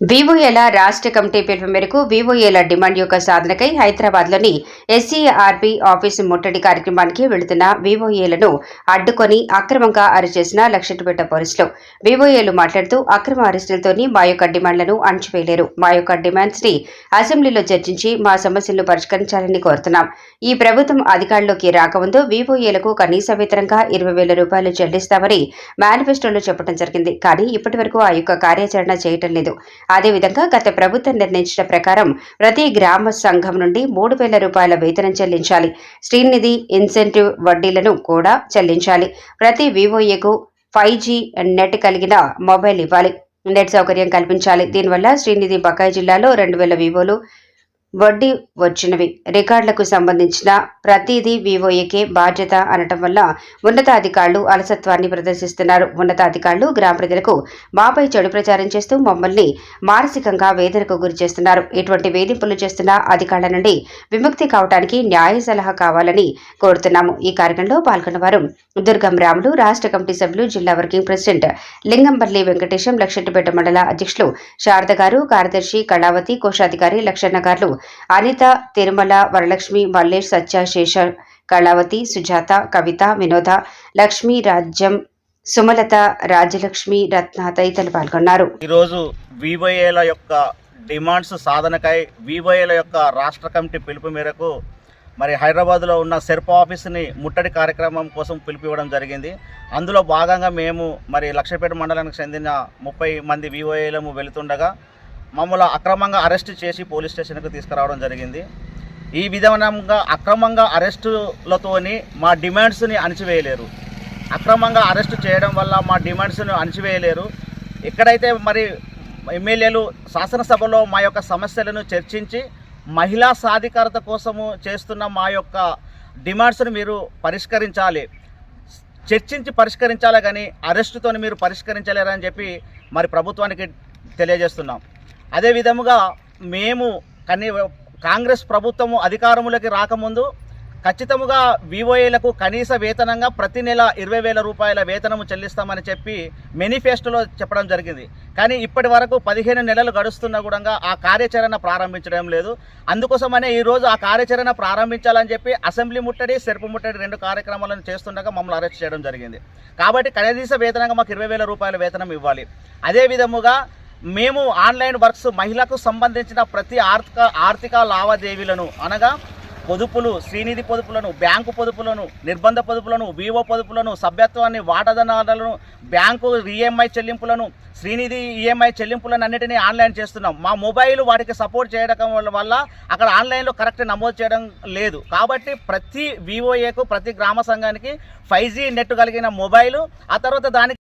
వివోఏల రాష్ట్ర కమిటీ పిలుపు మేరకు వివోఏల డిమాండ్ యొక్క సాధనకై హైదరాబాద్లోని ఎస్సీఆర్బీ ఆఫీసు ముట్టడి కార్యక్రమానికి వెళుతున్న వివోఏలను అడ్డుకొని అక్రమంగా అరెస్ట్ చేసిన లక్షటిపేట పోలీసులు. వివోఏలు మాట్లాడుతూ అక్రమ అరెస్టులతోని మా యొక్క డిమాండ్లను అణచివేయలేరు. మా యొక్క డిమాండ్స్ని అసెంబ్లీలో చర్చించి మా సమస్యలను పరిష్కరించాలని కోరుతున్నాం. ఈ ప్రభుత్వం అధికారంలోకి రాకముందు వివోఏలకు కనీస వేతనంగా ఇరవై వేల రూపాయలు చెల్లిస్తామని మేనిఫెస్టోలో చెప్పడం జరిగింది. కానీ ఇప్పటి వరకు ఆ యొక్క కార్యాచరణ చేయటం లేదు. అదేవిధంగా గత ప్రభుత్వం నిర్ణయించిన ప్రకారం ప్రతి గ్రామ సంఘం నుండి మూడు వేల రూపాయల వేతనం చెల్లించాలి. శ్రీనిధి ఇన్సెంటివ్ వడ్డీలను కూడా చెల్లించాలి. ప్రతి వివోఏకు ఫైవ్ జీ నెట్ కలిగిన మొబైల్ ఇవ్వాలి. నెట్ సౌకర్యం కల్పించాలి. దీనివల్ల శ్రీనిధి బకాయి జిల్లాలో రెండు వేల వివోలు వడ్డీ వచ్చినవి. రికార్డులకు సంబంధించిన ప్రతిదీ వివోఏకే బాధ్యత అనటం వల్ల ఉన్నతాధికారులు అలసత్వాన్ని ప్రదర్శిస్తున్నారు. ఉన్నతాధికారులు గ్రామ ప్రజలకు మాపై చెడు ప్రచారం చేస్తూ మమ్మల్ని మానసికంగా వేదనకు గురి చేస్తున్నారు. ఇటువంటి వేధింపులు చేస్తున్న అధికారుల నుండి విముక్తి కావడానికి న్యాయ సలహా కావాలని కోరుతున్నాము. ఈ కార్యక్రమంలో పాల్గొన్న వారు దుర్గం రాములు రాష్ట్ర కమిటీ సభ్యులు జిల్లా వర్కింగ్ ప్రెసిడెంట్ లింగంపల్లి వెంకటేశం లక్షెట్టిపేట మండల అధ్యక్షులు శారద గారు కార్యదర్శి కళావతి కోశాధికారి లక్షన్న గారు అనిత తిరుమల వరలక్ష్మి మల్లేష్ సత్య శేష కళావతి సుజాత కవిత వినోద లక్ష్మీ రాజ్యం సుమలత రాజ్యలక్ష్మి రత్న తదితరులు పాల్గొన్నారు. ఈరోజు వివైఏల యొక్క డిమాండ్స్ సాధనకై వివోఏల యొక్క రాష్ట్ర కమిటీ పిలుపు మేరకు మరి హైదరాబాద్లో ఉన్న సెర్ప్ ఆఫీస్ని ముట్టడి కార్యక్రమం కోసం పిలిపివ్వడం జరిగింది. అందులో భాగంగా మేము మరి లక్షపేట మండలానికి చెందిన ముప్పై మంది వివోఏలము వెళుతుండగా మమ్మల్ని అక్రమంగా అరెస్ట్ చేసి పోలీస్ స్టేషన్కి తీసుకురావడం జరిగింది. ఈ విధంగా అక్రమంగా అరెస్టులతోని మా డిమాండ్స్ని అణచివేయలేరు. అక్రమంగా అరెస్ట్ చేయడం వల్ల మా డిమాండ్స్ను అణచివేయలేరు. ఎక్కడైతే మరి ఎమ్మెల్యేలు శాసనసభలో మా యొక్క సమస్యలను చర్చించి మహిళా సాధికారత కోసము చేస్తున్న మా యొక్క డిమాండ్స్ను మీరు పరిష్కరించాలి. చర్చించి పరిష్కరించాలి కానీ అరెస్టుతో మీరు పరిష్కరించలేరని చెప్పి మరి ప్రభుత్వానికి తెలియజేస్తున్నాం. అదే విధముగా మేము కనీ కాంగ్రెస్ ప్రభుత్వము అధికారములోకి రాకముందు ఖచ్చితముగా వివోఏలకు కనీస వేతనంగా ప్రతి నెల ఇరవై వేల రూపాయల వేతనము చెల్లిస్తామని చెప్పి మేనిఫెస్టోలో చెప్పడం జరిగింది. కానీ ఇప్పటి వరకు పదిహేను నెలలు గడుస్తున్న కూడా ఆ కార్యాచరణ ప్రారంభించడం లేదు. అందుకోసమనే ఈరోజు ఆ కార్యాచరణ ప్రారంభించాలని చెప్పి అసెంబ్లీ ముట్టడి సెరుపు ముట్టడి రెండు కార్యక్రమాలను చేస్తుండగా మమ్మల్ని అరెస్ట్ చేయడం జరిగింది. కాబట్టి కనీస వేతనంగా మాకు ఇరవై వేల రూపాయల వేతనం ఇవ్వాలి. అదే విధముగా మేము ఆన్లైన్ వర్క్స్ మహిళకు సంబంధించిన ప్రతి ఆర్థిక ఆర్థిక లావాదేవీలను అనగా పొదుపులు శ్రీనిధి పొదుపులను బ్యాంకు పొదుపులను నిర్బంధ పొదుపులను వివో పొదుపులను సభ్యత్వాన్ని వాటాదారులను బ్యాంకు ఈఎంఐ చెల్లింపులను శ్రీనిధి ఈఎంఐ చెల్లింపులను అన్నిటినీ ఆన్లైన్ చేస్తున్నాం. మా మొబైల్ వాటికి సపోర్ట్ చేయడం వల్ల అక్కడ ఆన్లైన్లో కరెక్ట్ నమోదు చేయడం లేదు. కాబట్టి ప్రతి వివోఏకు ప్రతి గ్రామ సంఘానికి ఫైవ్ జీ నెట్ కలిగిన మొబైల్ ఆ తర్వాత దానికి